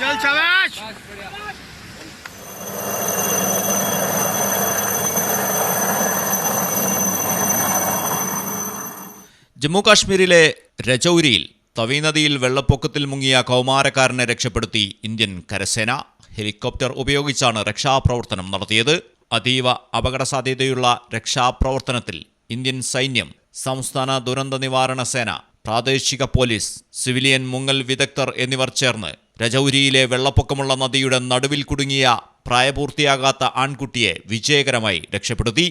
चल शाबाश ജമ്മു കാശ്മീരിലെ രജൌരിയിൽ തവി നദിയിൽ വെള്ളപ്പൊക്കത്തിൽ മുങ്ങിയ കൗമാരക്കാരനെ രക്ഷപ്പെടുത്തി ഇന്ത്യൻ കരസേന ഹെലികോപ്റ്റർ ഉപയോഗിച്ചാണ് രക്ഷാപ്രവർത്തനം നടത്തിയത് അതീവ അപകട സാധ്യതയുള്ള രക്ഷാപ്രവർത്തനത്തിൽ ഇന്ത്യൻ സൈന്യം സംസ്ഥാന ദുരന്ത നിവാരണ സേന പ്രാദേശിക പോലീസ് സിവിലിയൻ മുങ്ങൽ വിദഗ്ധർ എന്നിവർ ചേർന്ന് രജൌരിയിലെ വെള്ളപ്പൊക്കമുള്ള നദിയുടെ നടുവിൽ കുടുങ്ങിയ പ്രായപൂർത്തിയാകാത്ത ആൺകുട്ടിയെ വിജയകരമായി രക്ഷപ്പെടുത്തി.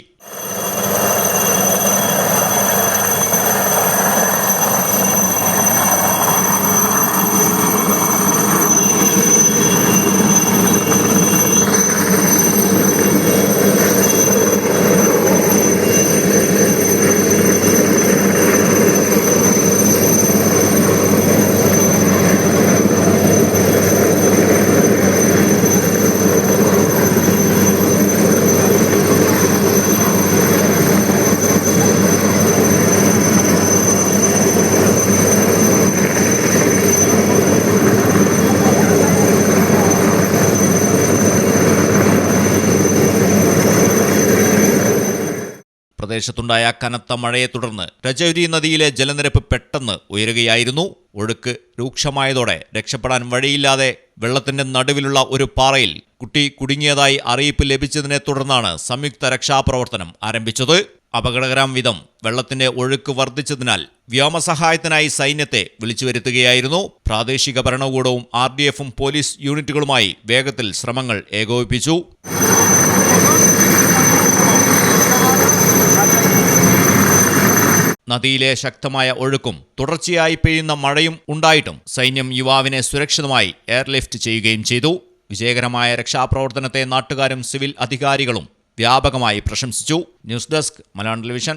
പ്രദേശത്തുണ്ടായ കനത്ത മഴയെ തുടർന്ന് രജൌരി നദിയിലെ ജലനിരപ്പ് പെട്ടെന്ന് ഉയരുകയായിരുന്നു. ഒഴുക്ക് രൂക്ഷമായതോടെ രക്ഷപ്പെടാൻ വഴിയില്ലാതെ വെള്ളത്തിന്റെ നടുവിലുള്ള ഒരു പാറയിൽ കുട്ടി കുടുങ്ങിയതായി അറിയിപ്പ് ലഭിച്ചതിനെ തുടർന്നാണ് സംയുക്ത രക്ഷാപ്രവർത്തനം ആരംഭിച്ചത്. അപകടകരം വിധം വെള്ളത്തിന്റെ ഒഴുക്ക് വർദ്ധിച്ചതിനാൽ വ്യോമസഹായത്തിനായി സൈന്യത്തെ വിളിച്ചു വരുത്തുകയായിരുന്നു പ്രാദേശിക ഭരണകൂടവും ആർ പോലീസ് യൂണിറ്റുകളുമായി വേഗത്തിൽ ശ്രമങ്ങൾ ഏകോപിപ്പിച്ചു. നദിയിലെ ശക്തമായ ഒഴുക്കും തുടർച്ചയായി പെയ്യുന്ന മഴയും ഉണ്ടായിട്ടും സൈന്യം യുവാവിനെ സുരക്ഷിതമായി എയർലിഫ്റ്റ് ചെയ്യുകയും ചെയ്തു. വിജയകരമായ രക്ഷാപ്രവർത്തനത്തെ നാട്ടുകാരും സിവിൽ അധികാരികളും വ്യാപകമായി പ്രശംസിച്ചു. News desk Malayalam television.